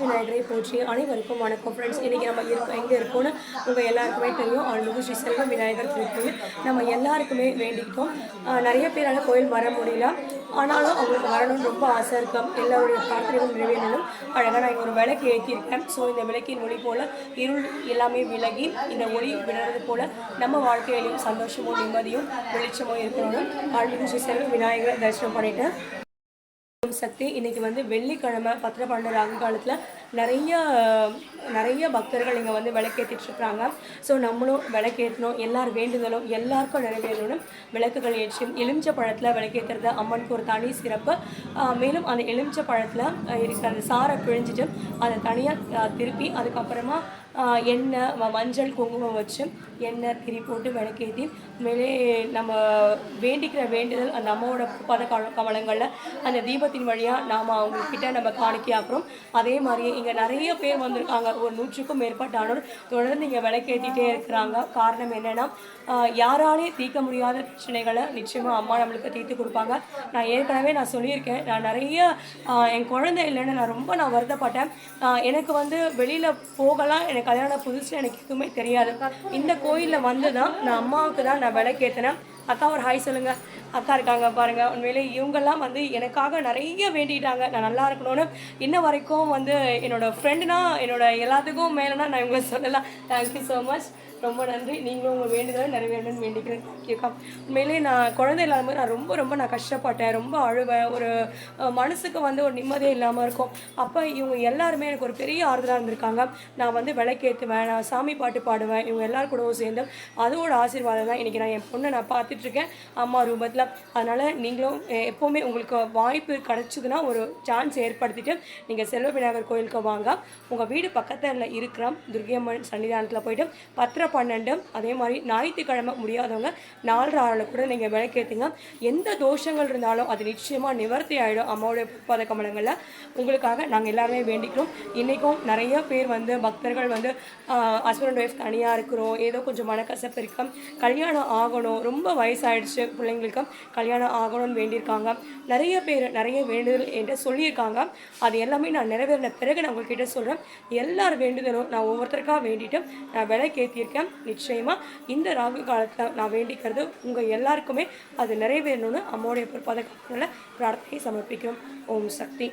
விநாயகரை போற்றி அனைவருக்கும் வணக்கம் ஃப்ரெண்ட்ஸ் இன்றைக்கி நம்ம இருக்கோம் எங்கே இருக்கோம்னு உங்கள் எல்லாருக்குமே தெரியும். அருள்மிகு ஸ்ரீ செல்வ விநாயகர் திருக்கோயில் நம்ம எல்லாருக்குமே வேண்டிக்கிட்டோம். நிறைய பேரால் கோயில் வர முடியல. ஆனாலும் அவங்களுக்கு வரணும்னு ரொம்ப ஆசை இருக்கும் எல்லாருடைய பிரார்த்தனைகளும் நிறைவேறணும். அழகாக நான் இங்கே ஒரு விளக்கு ஏற்றியிருக்கேன் ஸோ இந்த விளக்கின் ஒளி போல் இருள் எல்லாமே விலகி இந்த ஒளி விடுறது போல் நம்ம வாழ்க்கையிலையும் சந்தோஷமும் நிம்மதியும் வெளிச்சமும் இருக்கணும் அருள்மிகு ஸ்ரீ செல்வ விநாயகரை தரிசனம் பண்ணிவிட்டு சக்தி. இன்னைக்கு வந்து வெள்ளிக்கிழமை பத்திர பன்னெண்டு ராகு காலத்தில் நிறைய நிறைய பக்தர்கள் இங்கே வந்து விளக்கேற்றிட்டுருக்குறாங்க ஸோ நம்மளும் விளக்கேற்றணும் எல்லார் வேண்டுதலும் எல்லாருக்கும் நிறைவேறணும் விளக்குகள் ஏற்றியும் எலுமிச்சை பழத்தில் விளக்கேற்றுறது அம்மனுக்கு ஒரு தனி சிறப்பு. மேலும் அந்த எலுமிச்சை பழத்தில் இருக்கிற அந்த சாரை பிழிஞ்சிட்டு அதை தனியாக திருப்பி அதுக்கப்புறமா எண்ணெய் மஞ்சள் குங்குமம் வச்சு எண்ணெய் திரி போட்டு விளக்கேற்றி மேலே நம்ம வேண்டிக்கிற வேண்டுதல் அந்த அம்மாவோட பத கவ கவலங்களில் அந்த தீபத்தின் வழியாக நாம் அவங்கக்கிட்ட நம்ம காணிக்கையாக்குறோம் அதே மாதிரி இங்கே நிறைய பேர் வந்திருக்காங்க. ஒரு நூற்றுக்கும் மேற்பட்டானோர் தொடர்ந்து இங்கே விளக்கேற்றிட்டே இருக்கிறாங்க. காரணம் என்னென்னா யாராலே தீர்க்க முடியாத பிரச்சனைகளை நிச்சயமாக அம்மா நம்மளுக்கு தீர்த்து கொடுப்பாங்க. நான் ஏற்கனவே நான் சொல்லியிருக்கேன். நான் நிறைய என் குழந்தை இல்லைன்னு நான் ரொம்ப நான் வருத்தப்பட்டேன். எனக்கு வந்து வெளியில் போகலாம் எனக்கு கல்யாணம் புதுசில் எனக்கு எதுவுமே தெரியாது. இந்த கோயிலில் வந்து தான் நான் அம்மாவுக்கு தான் நான் விளக்கேற்றினேன் அக்கா ஒரு ஹாய் சொல்லுங்கள் அக்கா இருக்காங்க பாருங்கள் உண்மையிலே இவங்கெல்லாம் வந்து எனக்காக நிறைய வேண்டிட்டாங்க. நான் நல்லா இருக்கணும்னு இன்ன வரைக்கும் வந்து என்னோட ஃப்ரெண்டுனா என்னோட எல்லாத்துக்கும் மேலேனா நான் இவங்களை சொல்லலாம். தேங்க்யூ ஸோ மச் ரொம்ப நன்றி. நீங்களும் உங்கள் வேண்டுதலை நிறைவேறணும்னு வேண்டிக்கிறேன். கேட்கா உண்மையிலே நான் குழந்தை இல்லாத போது நான் ரொம்ப ரொம்ப நான் கஷ்டப்பட்டேன். ரொம்ப அழுவேன். ஒரு மனசுக்கு வந்து ஒரு நிம்மதியே இல்லாமல் இருக்கும். அப்போ இவங்க எல்லாருமே எனக்கு ஒரு பெரிய ஆறுதலாக இருந்திருக்காங்க. நான் வந்து விளக்கேற்றுவேன் நான் சாமி பாட்டு பாடுவேன். இவங்க எல்லாரும் கூடவும் சேர்ந்து அதோட ஆசீர்வாதம் தான் இன்றைக்கி நான் என் பொண்ணை நான் பார்த்துட்ருக்கேன். அம்மா ரூபத்தில். அதனால் நீங்களும் எப்போவுமே உங்களுக்கு வாய்ப்பு கிடச்சிதுன்னா ஒரு சான்ஸ் ஏற்படுத்திட்டு நீங்கள் செல்வ விநாயகர் கோயிலுக்கு வாங்க. உங்கள் வீடு பக்கத்தில் இருக்கிற துர்கியம்மன் சன்னிதானத்தில் போயிட்டு பத்திர பன்னெண்டு அதே மாதிரி ஞாயிற்றுக்கிழமை முடியாதவங்க நாலரை ஆறில் கூட நீங்கள் விளக்கேற்றுங்க எந்த தோஷங்கள் இருந்தாலும் அது நிச்சயமாக நிவர்த்தி ஆகிடும் அம்மாவுடைய பத கமலங்களில். உங்களுக்காக நாங்கள் எல்லாருமே வேண்டிக்கிறோம். இன்றைக்கும் நிறைய பேர் வந்து பக்தர்கள் வந்து ஹஸ்பண்ட் ஒய்ஃப் தனியாக இருக்கிறோம். ஏதோ கொஞ்சம் மனக்கசப்பு இருக்கும் கல்யாணம் ஆகணும். ரொம்ப வயசாயிடுச்சு பிள்ளைங்களுக்கு கல்யாணம் ஆகணும்னு வேண்டியிருக்காங்க. நிறைய பேர் நிறைய வேண்டுதல் என்கிட்ட சொல்லியிருக்காங்க. அது எல்லாமே நான் நிறைவேறின பிறகு நான் உங்கள்கிட்ட சொல்கிறேன் எல்லார் வேண்டுதலும் நான் ஒவ்வொருத்தருக்காக வேண்டிட்டு நான் விலைக்கேற்றியிருக்கேன் நிச்சயமாக இந்த ராகு காலத்தில் நான் வேண்டிக்கிறது உங்கள் எல்லாருக்குமே அது நிறைவேறணும்னு அம்மாவுடைய காலத்தில் பிரார்த்தனை சமர்ப்பிக்கிறோம். ஓம் சக்தி.